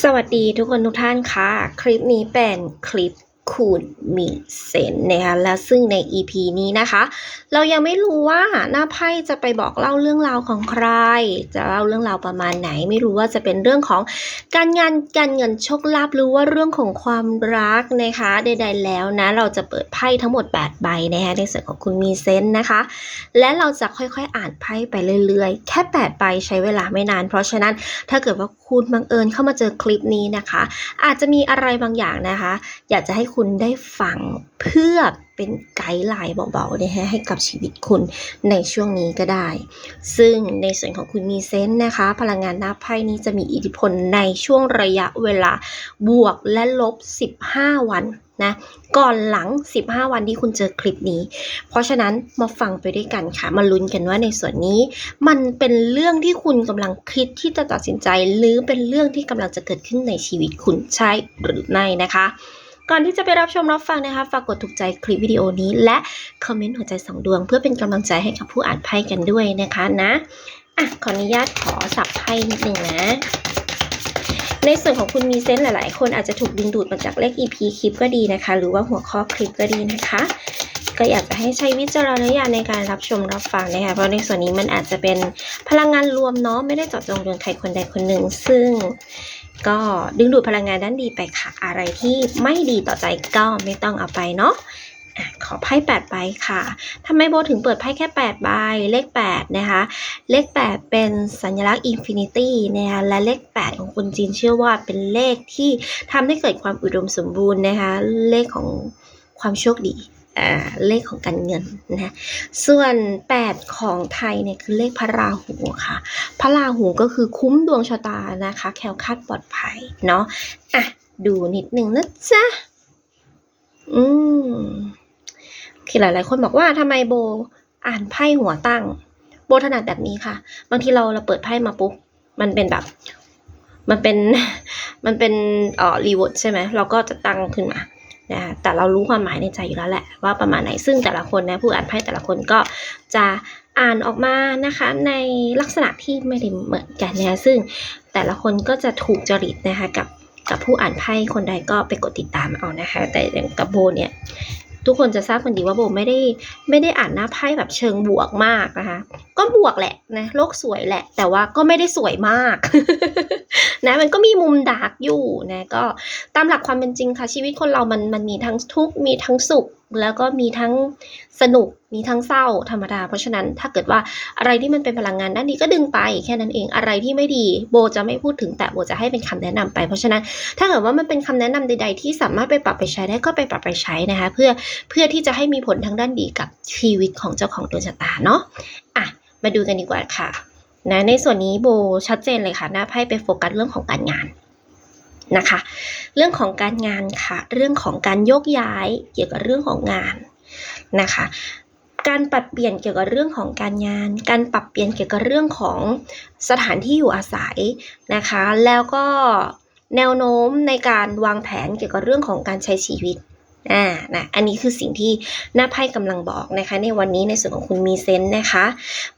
สวัสดีทุกคนทุกท่านค่ะ คลิปนี้เป็นคลิป คุณมีเซนนะคะและซึ่งใน EP นี้นะคะ เรายังไม่รู้ว่าหน้าไพ่จะไปบอกเล่าเรื่องราวของใคร จะเล่าเรื่องราวประมาณไหน ไม่รู้ว่าจะเป็นเรื่องของการงานการเงินโชคลาภหรือว่าเรื่องของความรักนะคะใดๆแล้วนะ เราจะเปิดไพ่ทั้งหมด 8 ใบนะคะในส่วนของคุณมีเซนนะคะ และเราจะค่อยๆอ่านไพ่ไปเรื่อยๆ แค่ 8 ใบใช้เวลาไม่นาน เพราะฉะนั้นถ้าเกิดว่าคุณบังเอิญเข้ามาเจอคลิปนี้นะคะ อาจจะมีอะไรบางอย่างนะคะ อยากจะให้คุณได้ฟังเพื่อเป็นไกด์ไลน์เบาๆนะฮะให้กับชีวิตคุณในช่วงนี้ก็ได้ ซึ่งในส่วนของคุณมีเซนส์นะคะ พลังงานหน้าไพ่นี้จะมีอิทธิพลในช่วงระยะเวลาบวกและลบ 15 วันนะก่อนหลัง 15 วันที่คุณเจอคลิปนี้ เพราะฉะนั้นมาฟังไปด้วยกันค่ะ มาลุ้นกันว่าในส่วนนี้ มันเป็นเรื่องที่คุณกำลังคิดที่จะตัดสินใจ หรือเป็นเรื่องที่กำลังจะเกิดขึ้นในชีวิตคุณใช่หรือไม่นะคะ ก่อนที่จะไปรับชมรับฟังนะคะ ฝากกดถูกใจคลิปวิดีโอนี้ และคอมเมนต์หัวใจสองดวง เพื่อเป็นกำลังใจให้กับผู้อ่านไพ่กันด้วยนะคะนะอะขออนุญาตขอสับไพ่นิดนึงนะ ในส่วนของคุณมีเซนส์หลาย ๆ คนอาจจะถูกดึงดูดมาจากเลข EP คลิปก็ดีนะคะ หรือว่าหัวข้อคลิปก็ดีนะคะก็อยากจะให้ใช้วิจารณญาณในการรับชมรับฟังนะคะเพราะในส่วนนี้มันอาจจะเป็นพลังงานรวมเนาะไม่ได้เจาะจงโดนใครคนใดคนหนึ่ง ซึ่ง ก็ดึงดูดพลังงานด้านดีไปค่ะ อะไรที่ไม่ดีต่อใจก็ไม่ต้องเอาไปเนาะขอไพ่8ใบค่ะทำไมโบถึงเปิดไพ่แค่8ใบ เลข 8 นะคะ เลข 8 เป็นสัญลักษณ์อินฟินิตี้นะคะ และเลข 8 ของคนจีนเชื่อว่าเป็นเลขที่ทำให้เกิดความอุดมสมบูรณ์นะคะ เลขของความโชคดี เลขของการเงินนะส่วน 8 ของไทยเนี่ยคือเลขพระราหูค่ะ พระราหูก็คือคุ้มดวงชะตานะคะ แคล้วคลาดปลอดภัยเนาะอะดูนิดนึงนะจ๊ะอืมคือหลาย ๆ คนบอกว่าทำไมโบอ่านไพ่หัวตั้ง โบถนัดแบบนี้ค่ะ บางทีเราเราเปิดไพ่มาปุ๊บมันเป็นแบบ มันเป็นมันเป็นเอ่อรีเวิร์ดใช่ไหมเราก็จะตั้งขึ้นมา นะแต่เรารู้ความหมายในใจอยู่แล้วแหละว่าประมาณไหนซึ่งแต่ละคนนะผู้อ่านไพ่แต่ละคนก็จะอ่านออกมานะคะในลักษณะที่ไม่ได้เหมือนกันนะะซึ่งแต่ละคนก็จะถูกจริตนะคะกับกับผู้อ่านไพ่คนใดก็ไปกดติดตามเอานะคะ แต่อย่างกับโบเนี่ย ทุกคนจะทราบกันดีว่าโบไม่ได้ไม่ได้อ่านหน้าไพ่แบบเชิงบวกมากนะคะ ก็บวกแหละนะโลกสวยแหละ แต่ว่าก็ไม่ได้สวยมากนะมันก็มีมุมดาร์กอยู่นะก็ตามหลักความเป็นจริงค่ะชีวิตคนเรามันมันมีทั้งทุกข์มีทั้งสุขแล้วก็มีทั้งสนุกมีทั้งเศร้าธรรมดา เพราะฉะนั้นถ้าเกิดว่าอะไรที่มันเป็นพลังงานด้านดีก็ดึงไปแค่นั้นเองอะไรที่ไม่ดีโบจะไม่พูดถึงแต่โบจะให้เป็นคำแนะนำไป เพราะฉะนั้นถ้าเกิดว่ามันเป็นคำแนะนำใด ๆ ที่สามารถไปปรับไปใช้ได้ก็ไปปรับไปใช้นะคะเพื่อเพื่อที่จะให้มีผลทางด้านดีกับชีวิตของเจ้าของดวงชะตาเนาะอะมาดูกันดีกว่าค่ะนะในส่วนนี้โบชัดเจนเลยค่ะหน้าไพ่ไปโฟกัสเรื่องของการงาน นะคะ เรื่องของการงานค่ะ เรื่องของการโยกย้ายเกี่ยวกับเรื่องของงานนะคะ การปรับเปลี่ยนเกี่ยวกับเรื่องของการงาน การปรับเปลี่ยนเกี่ยวกับเรื่องของสถานที่อยู่อาศัยนะคะ แล้วก็แนวโน้มในการวางแผนเกี่ยวกับเรื่องของการใช้ชีวิต อ่านะอันนี้คือสิ่งที่หน้าไพ่กำลังบอกนะคะ ในวันนี้ในส่วนของคุณมีเซนส์นะคะ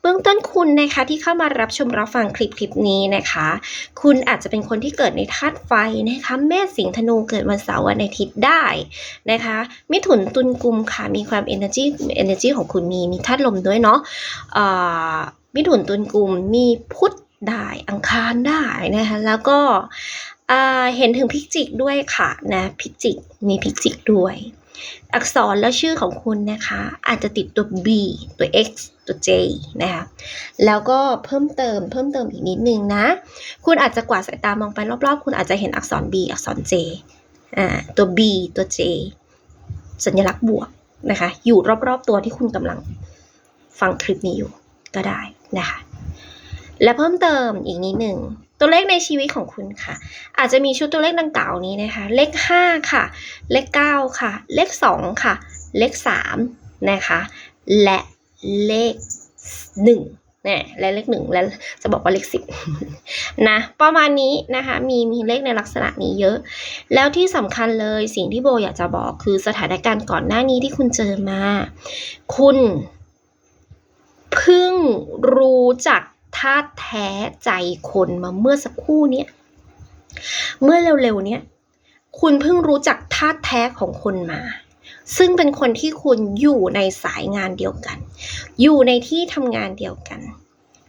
เบื้องต้นคุณนะคะที่เข้ามารับชมรับฟังคลิปคลิปนี้นะคะ คุณอาจจะเป็นคนที่เกิดในธาตุไฟนะคะเมษสิงห์ธนูเกิดวันเสาร์วันอาทิตย์ได้นะคะมิถุนตุลกุมค่ะมีความ energy energy ของคุณมีมีธาตุลมด้วยเนาะเอ่อมิถุนตุลกุมมีพุธได้อังคารได้นะคะแล้วก็ เห็นถึงพิจิกด้วยค่ะนะพิจิกมีพิจิกด้วย อักษรและชื่อของคุณนะคะ อาจจะติดตัว B ตัว X ตัว J นะคะแล้วก็เพิ่มเติมเพิ่มเติมอีกนิดนึงนะ คุณอาจจะกวาดสายตามองไปรอบๆ คุณอาจจะเห็นอักษร B อักษร J อ่าตัว B ตัว J สัญลักษณ์บวกนะคะ อยู่รอบๆตัวที่คุณกำลังฟังคลิปนี้อยู่ก็ได้นะคะ และเพิ่มเติมอีกนิดหนึ่ง ตัวเลขในชีวิตของคุณค่ะ อาจจะมีชุดตัวเลขดังกล่าวนี้นะคะ เลข 5 ค่ะ เลข 9 ค่ะ เลข 2 ค่ะ เลข 3 นะคะ และเลข1เนี่ยและเลข 1 และจะบอกว่าเลข 10 นะ ประมาณนี้นะคะ มีมีเลขในลักษณะนี้เยอะ แล้วที่สำคัญเลยสิ่งที่โบอยากจะบอกคือสถานการณ์ก่อนหน้านี้ที่คุณเจอมา คุณเพิ่งรู้จัก ธาตุแท้ใจคนมาเมื่อสักครู่เนี้ยเมื่อเร็วๆเนี้ยคุณเพิ่งรู้จักท่าตุแท้ของคนมา ซึ่งเป็นคนที่คุณอยู่ในสายงานเดียวกัน อยู่ในที่ทำงานเดียวกัน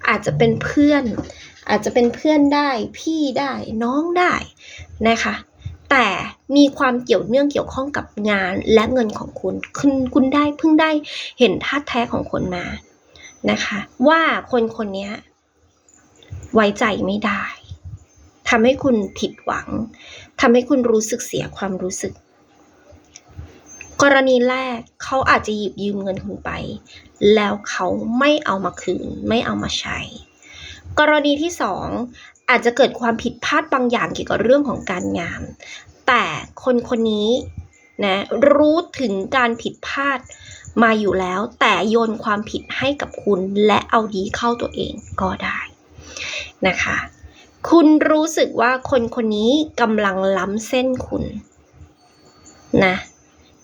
อาจจะเป็นเพื่อน อาจจะเป็นเพื่อนได้พี่ได้น้องได้นะคะ แต่มีความเกี่ยวเนื่องเกี่ยวข้องกับงานและเงินของคุณ คุณคุณได้เพิ่งได้เห็นท่าตุแท้ของคนมานะคะ ว่าคนคนนี้ ไว้ใจไม่ได้ทำให้คุณผิดหวังทำให้คุณรู้สึกเสียความรู้สึก กรณีแรกเขาอาจจะหยิบยืมเงินคุณไป แล้วเขาไม่เอามาคืน ไม่เอามาใช้ กรณีที่สองอาจจะเกิดความผิดพลาดบางอย่างเกี่ยวกับเรื่องของการงาน แต่คนคนนี้นะรู้ถึงการผิดพลาดมาอยู่แล้ว แต่โยนความผิดให้กับคุณและเอาดีเข้าตัวเองก็ได้ นะคะ คุณรู้สึกว่าคนคนนี้กำลังล้ำเส้นคุณนะ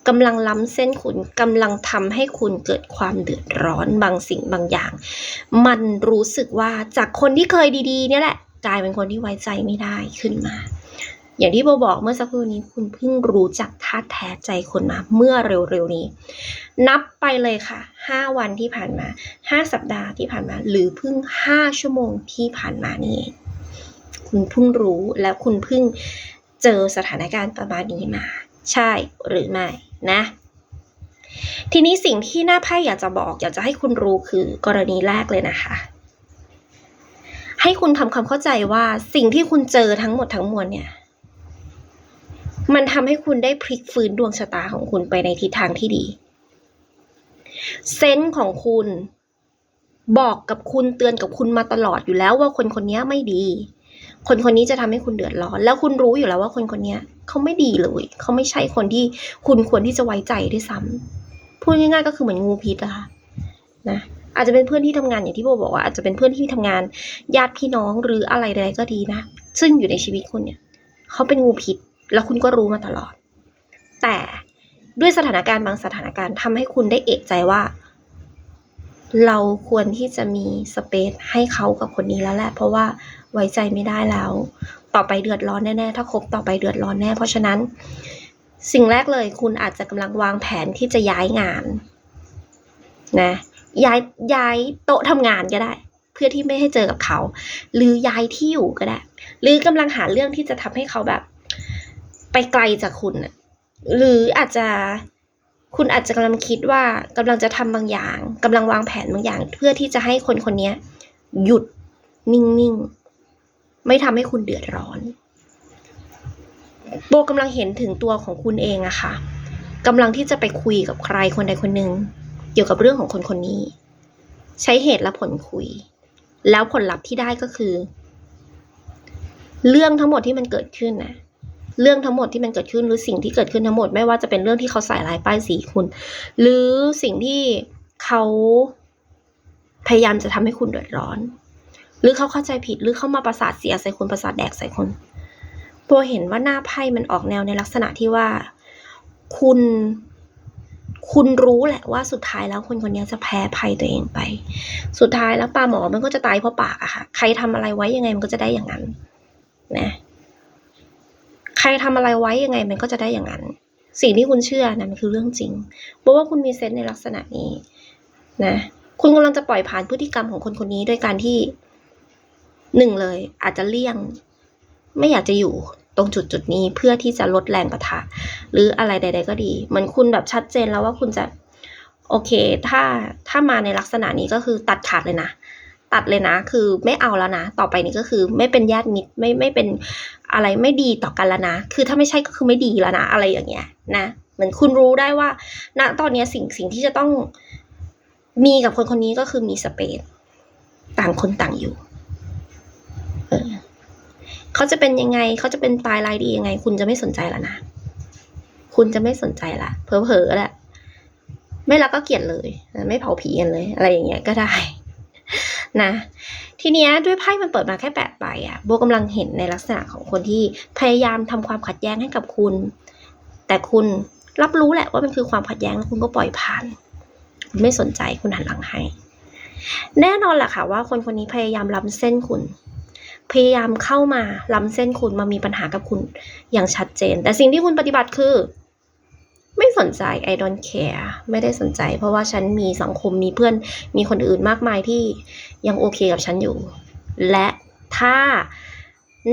กำลังล้ำเส้นคุณกำลังทำให้คุณเกิดความเดือดร้อนบางสิ่งบางอย่าง มันรู้สึกว่าจากคนที่เคยดีๆเนี่ยแหละ กลายเป็นคนที่ไว้ใจไม่ได้ขึ้นมา อย่างที่โบบอกเมื่อสักครู่นี้คุณเพิ่งรู้จักท่าแท้ใจคนมาเมื่อเร็วๆนี้ นับไปเลยค่ะ 5 วันที่ผ่านมา 5 สัปดาห์ที่ผ่านมา หรือเพิ่ง 5 ชั่วโมงที่ผ่านมานี่เองคุณเพิ่งรู้แล้วคุณเพิ่งเจอสถานการณ์ประมาณนี้มา ใช่หรือไม่นะ ทีนี้สิ่งที่หน้าไพ่อยากจะบอก อยากจะให้คุณรู้คือกรณีแรกเลยนะคะให้คุณทำความเข้าใจว่าสิ่งที่คุณเจอทั้งหมดทั้งมวลเนี่ย มันทำให้คุณได้พลิกฟื้นดวงชะตาของคุณไปในทิศทางที่ดี เซนส์ของคุณบอกกับคุณเตือนกับคุณมาตลอดอยู่แล้วว่าคนคนนี้ไม่ดี คนคนนี้จะทำให้คุณเดือดร้อน แล้วคุณรู้อยู่แล้วว่าคนคนนี้เขาไม่ดีเลย เขาไม่ใช่คนที่คุณควรที่จะไว้ใจด้วยซ้ำพูดง่ายๆก็คือเหมือนงูพิษอะค่ะนะอาจจะเป็นเพื่อนที่ทำงานอย่างที่โบบอกว่าอาจจะเป็นเพื่อนที่ทำงานญาติพี่น้องหรืออะไรใดก็ดีนะซึ่งอยู่ในชีวิตคุณเนี่ยเขาเป็นงูพิษ แล้วคุณก็รู้มาตลอด แต่ด้วยสถานการณ์บางสถานการณ์ทำให้คุณได้เอกใจว่า เราควรที่จะมีสเปซให้เขากับคนนี้แล้วแหละ เพราะว่าไว้ใจไม่ได้แล้ว ต่อไปเดือดร้อนแน่ๆ ถ้าคบต่อไปเดือดร้อนแน่ เพราะฉะนั้น สิ่งแรกเลยคุณอาจจะกำลังวางแผนที่จะย้ายงานนะย้ายย้ายโต๊ะทำงานก็ได้ เพื่อที่ไม่ให้เจอกับเขา หรือย้ายที่อยู่ก็ได้ หรือกำลังหาเรื่องที่จะทำให้เขาแบบ ไปไกลจากคุณน่ะหรืออาจจะคุณอาจจะกำลังคิดว่ากำลังจะทำบางอย่างกำลังวางแผนบางอย่าง เพื่อที่จะให้คนคนนี้หยุดนิ่งๆ ไม่ทำให้คุณเดือดร้อนโบกำลังเห็นถึงตัวของคุณเองอะค่ะกำลังที่จะไปคุยกับใครคนใดคนหนึ่งเกี่ยวกับเรื่องของคนคนนี้ ใช้เหตุและผลคุย แล้วผลลัพธ์ที่ได้ก็คือ เรื่องทั้งหมดที่มันเกิดขึ้นนะ เรื่องทั้งหมดที่มันเกิดขึ้นหรือสิ่งที่เกิดขึ้นทั้งหมด ไม่ว่าจะเป็นเรื่องที่เขาใส่ลายป้ายสีคุณ หรือสิ่งที่เขาพยายามจะทำให้คุณเดือดร้อน หรือเขาเข้าใจผิดหรือเขามาประสาทเสียใส่คุณประสาทแดกใส่คุณโบเห็นว่าหน้าไพ่มันออกแนวในลักษณะที่ว่า คุณคุณรู้แหละว่าสุดท้ายแล้วคนคนนี้จะแพ้ภัยตัวเองไป สุดท้ายแล้วปลาหมอมันก็จะตายเพราะปากอะค่ะ ใครทำอะไรไว้ยังไงมันก็จะได้อย่างนั้น นะ ใครทำอะไรไว้ยังไงมันก็จะได้อย่างนั้น สิ่งที่คุณเชื่อนะมันคือเรื่องจริงเพราะว่าคุณมีเซนส์ในลักษณะนี้นะคุณกำลังจะปล่อยผ่านพฤติกรรมของคนคนนี้ด้วยการที่หนึ่งเลย อาจจะเลี่ยง ไม่อยากจะอยู่ตรงจุดจุดนี้เพื่อที่จะลดแรงประทะ หรืออะไรใด ๆ ก็ดี เหมือนคุณแบบชัดเจนแล้วว่าคุณจะ โอเค ถ้าถ้ามาในลักษณะนี้ก็คือตัดขาดเลยนะ ตัดเลยนะ คือไม่เอาแล้วนะ ต่อไปนี้ก็คือไม่เป็นญาติมิตรไม่ไม่เป็นอะไรไม่ดีต่อกันแล้วนะ คือถ้าไม่ใช่ก็คือไม่ดีแล้วนะอะไรอย่างเงี้ยนะเหมือนคุณรู้ได้ว่าณตอนนี้สิ่งสิ่งที่จะต้องมีกับคนคนนี้ก็คือมีสเปซต่างคนต่างอยู่เออเขาจะเป็นยังไงเขาจะเป็นตายรายดียังไง คุณจะไม่สนใจแล้วนะ คุณจะไม่สนใจละเผลอๆแหละไม่รักก็เกลียดเลย ไม่เผาผีกันเลย อะไรอย่างเงี้ยก็ได้ นะทีเนี้ยด้วยไพ่มันเปิดมาแค่แปดใบอะโบกำลังเห็นในลักษณะของคนที่พยายามทำความขัดแย้งให้กับคุณ แต่คุณรับรู้แหละว่ามันคือความขัดแย้งแล้วคุณก็ปล่อยผ่านคุณไม่สนใจคุณหันหลังให้ แน่นอนแหละค่ะว่าคนคนนี้พยายามล้ำเส้นคุณ พยายามเข้ามาล้ำเส้นคุณมามีปัญหากับคุณอย่างชัดเจน แต่สิ่งที่คุณปฏิบัติคือ ไม่สนใจ I don't care ไม่ได้สนใจ เพราะว่าฉันมีสังคมมีเพื่อนมีคนอื่นมากมายที่ยังโอเคกับฉันอยู่ และถ้า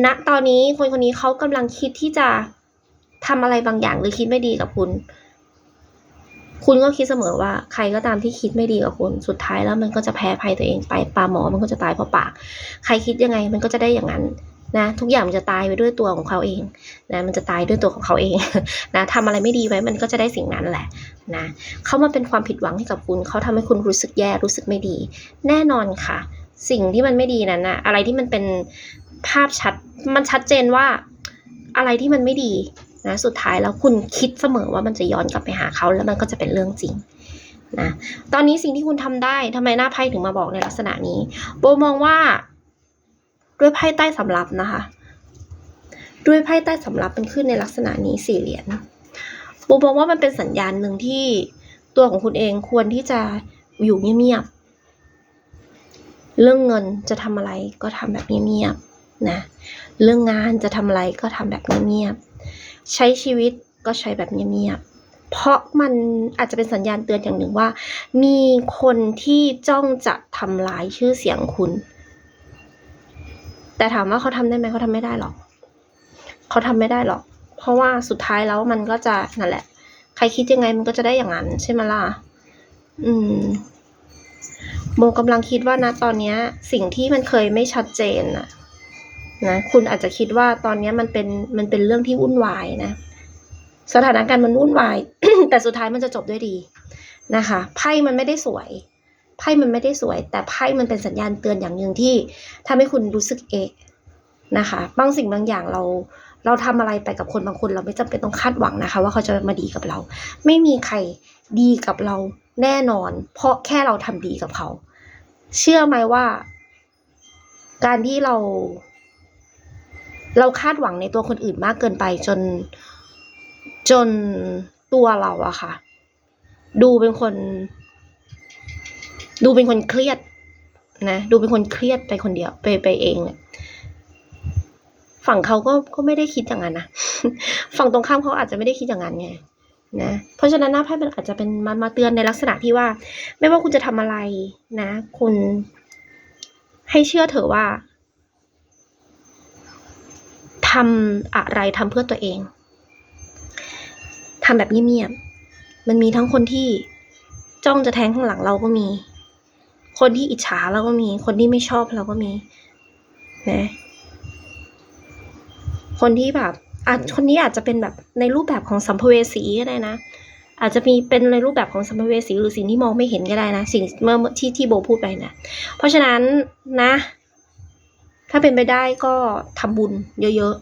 ณตอนนี้คนคนนี้เขากำลังคิดที่จะทำอะไรบางอย่างหรือคิดไม่ดีกับคุณ คุณก็คิดเสมอว่า ใครก็ตามที่คิดไม่ดีกับคุณ สุดท้ายแล้วมันก็จะแพ้ภัยตัวเองไปปลาหมอมันก็จะตายเพราะปาก ใครคิดยังไงมันก็จะได้อย่างนั้น นะทุกอย่างมันจะตายไปด้วยตัวของเขาเองนะมันจะตายด้วยตัวของเขาเองนะทำอะไรไม่ดีไว้มันก็จะได้สิ่งนั้นแหละนะเขามาเป็นความผิดหวังให้กับคุณเขาทำให้คุณรู้สึกแย่รู้สึกไม่ดี แน่นอนค่ะ สิ่งที่มันไม่ดีนั้นนะอะไรที่มันเป็นภาพชัดมันชัดเจนว่าอะไรที่มันไม่ดีนะสุดท้ายแล้วคุณคิดเสมอว่ามันจะย้อนกลับไปหาเขาแล้วมันก็จะเป็นเรื่องจริงนะตอนนี้สิ่งที่คุณทำได้ทำไมหน้าไพ่ถึงมาบอกในลักษณะนี้ โบมองว่า ด้วยไพ่ใต้สำรับนะคะ ด้วยไพ่ใต้สำรับมันขึ้นในลักษณะนี้สี่เหรียญโบมองว่ามันเป็นสัญญาณหนึ่งที่ตัวของคุณเองควรที่จะอยู่เงียบๆ เรื่องเงินจะทำอะไรก็ทำแบบเงียบๆ นะ เรื่องงานจะทำอะไรก็ทำแบบเงียบๆ ใช้ชีวิตก็ใช้แบบเงียบๆ เพราะมันอาจจะเป็นสัญญาณเตือนอย่างหนึ่งว่า มีคนที่จ้องจะทำลายชื่อเสียงคุณ แต่ถามว่าเขาทำได้ไหมเขาทำไม่ได้หรอกเขาทำไม่ได้หรอก เพราะว่าสุดท้ายแล้วมันก็จะนั่นแหละ ใครคิดยังไงมันก็จะได้อย่างนั้น ใช่ไหมล่ะอืมโมกำลังคิดว่านะตอนเนี้ย สิ่งที่มันเคยไม่ชัดเจนนะนะคุณอาจจะคิดว่าตอนเนี้ยมันเป็นมันเป็นเรื่องที่วุ่นวายนะ สถานการณ์มันวุ่นวาย แต่สุดท้ายมันจะจบด้วยดีนะคะไพ่มันไม่ได้สวย ไพ่มันไม่ได้สวย แต่ไพ่มันเป็นสัญญาณเตือนอย่างหนึ่งที่ทำให้คุณรู้สึกเอกนะคะบางสิ่งบางอย่างเราเราทำอะไรไปกับคนบางคน เราไม่จำเป็นต้องคาดหวังนะคะ ว่าเขาจะมาดีกับเรา ไม่มีใครดีกับเราแน่นอน เพราะแค่เราทำดีกับเขา เชื่อไหมว่า การที่เรา เราคาดหวังในตัวคนอื่นมากเกินไปจนจนตัวเราอะค่ะ ดูเป็นคน ดูเป็นคนเครียดนะดูเป็นคนเครียดไปคนเดียวไปไปเองเนี่ยฝั่งเขาก็ก็ไม่ได้คิดอย่างนั้นนะฝั่งตรงข้ามเขาอาจจะไม่ได้คิดอย่างนั้นไงนะเพราะฉะนั้นหน้าไพ่มันอาจจะเป็นมามาเตือนในลักษณะที่ว่า ไม่ว่าคุณจะทำอะไรนะ คุณให้เชื่อเถอะว่าทำอะไรทำเพื่อตัวเองทำแบบเงียบๆมันมีทั้งคนที่จ้องจะแทงข้างหลังเราก็มี คนที่อิจฉาเราก็มี คนที่ไม่ชอบเราก็มี นะ คนที่แบบอาจคนนี้อาจจะเป็นแบบในรูปแบบของสัมภเวสีก็ได้นะ อาจจะมีเป็นในรูปแบบของสัมภเวสีหรือสิ่งที่มองไม่เห็นก็ได้นะ สิ่งเมื่อที่ที่โบพูดไปนะเพราะฉะนั้นนะ ถ้าเป็นไปได้ก็ทำบุญเยอะ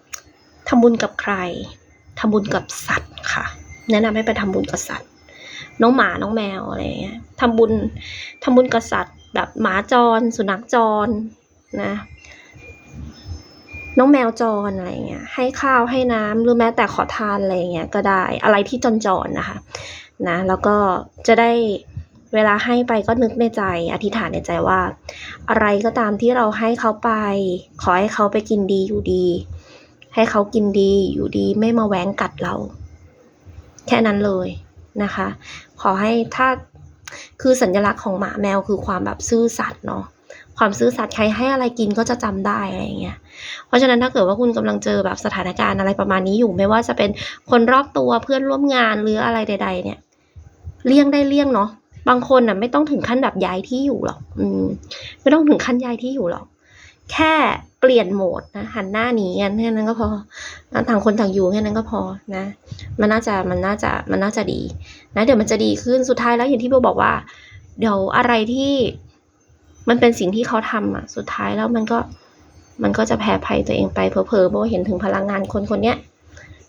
ๆทำบุญกับใครทำบุญกับสัตว์ค่ะ แนะนำให้ไปทำบุญกับสัตว์ น้องหมาน้องแมวอะไรเงี้ยทำบุญทำบุญกับสัตว์แบบหมาจร สุนัขจรนะน้องแมวจรอะไรเงี้ยให้ข้าวให้น้ำหรือแม้แต่ขอทานอะไรเงี้ยก็ได้อะไรที่จรจรนะคะนะแล้วก็จะได้เวลาให้ไปก็นึกในใจ อธิษฐานในใจว่า อะไรก็ตามที่เราให้เขาไป ขอให้เขาไปกินดีอยู่ดี ให้เขากินดีอยู่ดีไม่มาแหวงกัดเรา แค่นั้นเลยนะคะ ขอให้ถ้าคือสัญลักษณ์ของหมาแมวคือความแบบซื่อสัตย์เนาะความซื่อสัตย์ใครให้อะไรกินก็จะจำได้อะไรอย่างเงี้ย เพราะฉะนั้นถ้าเกิดว่าคุณกำลังเจอแบบสถานการณ์อะไรประมาณนี้อยู่ไม่ว่าจะเป็นคนรอบตัวเพื่อนร่วมงานหรืออะไรใด ๆ เนี่ย เลี่ยงได้เลี่ยงเนาะบางคนน่ะไม่ต้องถึงขั้นแบบย้ายที่อยู่หรอก อืม ไม่ต้องถึงขั้นย้ายที่อยู่หรอก แค่ ปลี่ยนโหมดนะหันหน้าหนีกันแค่นั้นก็พอต่างคนต่างอยู่แค่นั้นก็พอนะ มันน่าจะมันน่าจะมันน่าจะดีนะเดี๋ยวมันจะดีขึ้นสุดท้ายแล้วอย่างที่โบบอกว่า เดี๋ยวอะไรที่มันเป็นสิ่งที่เขาทำอะ สุดท้ายแล้วมันก็มันก็จะแพ้ภัยตัวเองไปเพอๆโบเห็นถึงพลังงานคนคนเนี้ย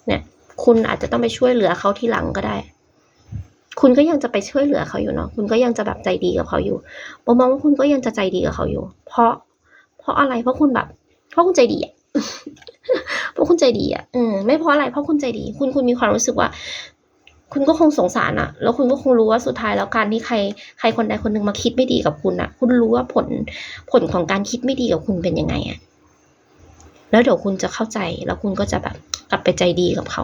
เนี่ย คุณอาจจะต้องไปช่วยเหลือเขาทีหลังก็ได้ คุณก็ยังจะไปช่วยเหลือเขาอยู่เนาะคุณก็ยังจะแบบใจดีกับเขาอยู่โบมองว่าคุณก็ยังจะใจดีกับเขาอยู่ เพราะเพราะอะไรเพราะคุณแบบ พราะคุณใจดีอะเพราะคุณใจดีอะเออไม่เพราะอะไรเพราะคุณใจดี คุณคุณมีความรู้สึกว่า คุณก็คงสงสารอะแล้วคุณก็คงรู้ว่าสุดท้ายแล้วการที่ใครใครคนใดคนหนึ่งมาคิดไม่ดีกับคุณอะคุณรู้ว่าผลผลของการคิดไม่ดีกับคุณเป็นยังไงอะแล้วเดี๋ยวคุณจะเข้าใจแล้วคุณก็จะแบบกลับไปใจดีกับเขา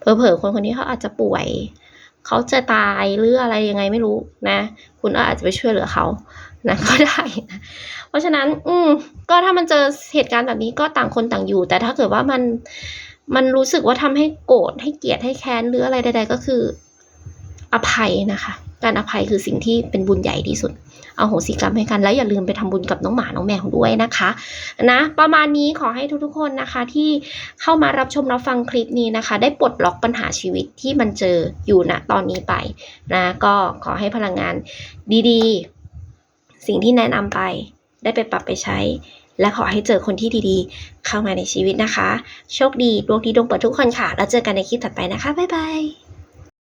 เผลอๆคนคนนี้เขาอาจจะป่วย เขาจะตายหรืออะไรยังไงไม่รู้นะ คุณอาจจะไปช่วยเหลือเขา นะก็ได้นะเพราะฉะนั้น อืมก็ถ้ามันเจอเหตุการณ์แบบนี้ก็ต่างคนต่างอยู่ แต่ถ้าเกิดว่ามันมันรู้สึกว่าทำให้โกรธให้เกลียดให้แค้นหรืออะไรใด ๆ ก็คือ อภัยนะคะ การอภัยคือสิ่งที่เป็นบุญใหญ่ที่สุด เอาโหสิกรรมให้กันแล้วอย่าลืมไปทำบุญกับน้องหมาน้องแมวด้วยนะคะ นะประมาณนี้ขอให้ทุกๆคนนะคะ ที่เข้ามารับชมรับฟังคลิปนี้นะคะ ได้ปลดล็อกปัญหาชีวิตที่มันเจออยู่ณตอนนี้ไปนะ ก็ขอให้พลังงานดีๆ สิ่งที่แนะนำไป ได้ไปปรับไปใช้ และขอให้เจอคนที่ดีๆ เข้ามาในชีวิตนะคะ โชคดีดวงดีดวงเปิดทุกคนค่ะ แล้วเจอกันในคลิปถัดไปนะคะ บ๊ายบาย